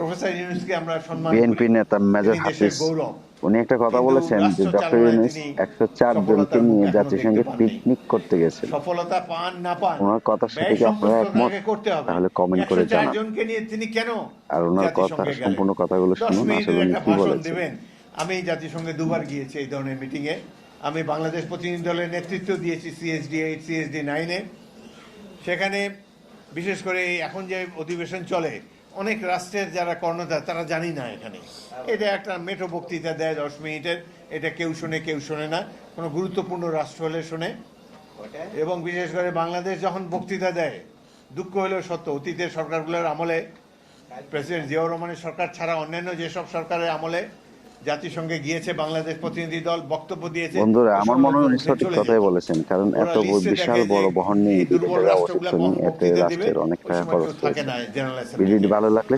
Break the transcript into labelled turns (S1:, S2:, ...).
S1: Professor ইউনুসকে আমরা সম্মান
S2: বিএনপি নেতা মেজর হাফিজ উনি একটা কথা বলেছেন যে ডক্টর ইউনুস একশো চার জনকে নিয়ে জাতিসংঘে পিকনিক করতে গেছেন
S1: সফলতা পান না পান।
S2: ওনার কথার সাথে কি আপনারা একমত? তাহলে comment করে জানান।
S1: জনকে নিয়ে তিনি কেন
S2: আর ওনার কথা সম্পূর্ণ কথাগুলো শুনুন আসলে উনি কি বলেছেন?
S1: আমি জাতিসংঘে দুবার গিয়েছি এই ধরনের মিটিং এ। আমি বাংলাদেশ প্রতিনিধি দলের নেতৃত্ব দিয়েছি সিএসডি এইট সিএসডি নাইনে সেখানে বিশেষ করে এখন যে অধিবেশন চলে অনেক রাষ্ট্রের যারা কর্ণধার, তারা জানি না এখানে। এটা একটা মেটো বক্তৃতা দেয় দশ মিনিটের। এটা কেউ শোনে কেউ শোনে না। কোনো গুরুত্বপূর্ণ রাষ্ট্র হলে শোনে। এবং বিশেষ করে বাংলাদেশ যখন বক্তৃতা দেয়, দুঃখ হলেও সত্য। অতীতের সরকারগুলোর আমলে, প্রেসিডেন্ট জিয়াউর রহমানের সরকার ছাড়া অন্যান্য যেসব সরকারের আমলে জাতিসংঘে গিয়েছে বাংলাদেশ প্রতিনিধি দল বক্তব্য দিয়েছে।
S2: বন্ধুরা আমার মনে হয় সঠিক কথাই বলেছেন কারণ এত বিশাল বড় বহন নিয়ে। এতে রাষ্ট্রের অনেক টাকা খরচ
S1: থাকে
S2: হয়েছে। ভিডিওটি ভালো লাগলে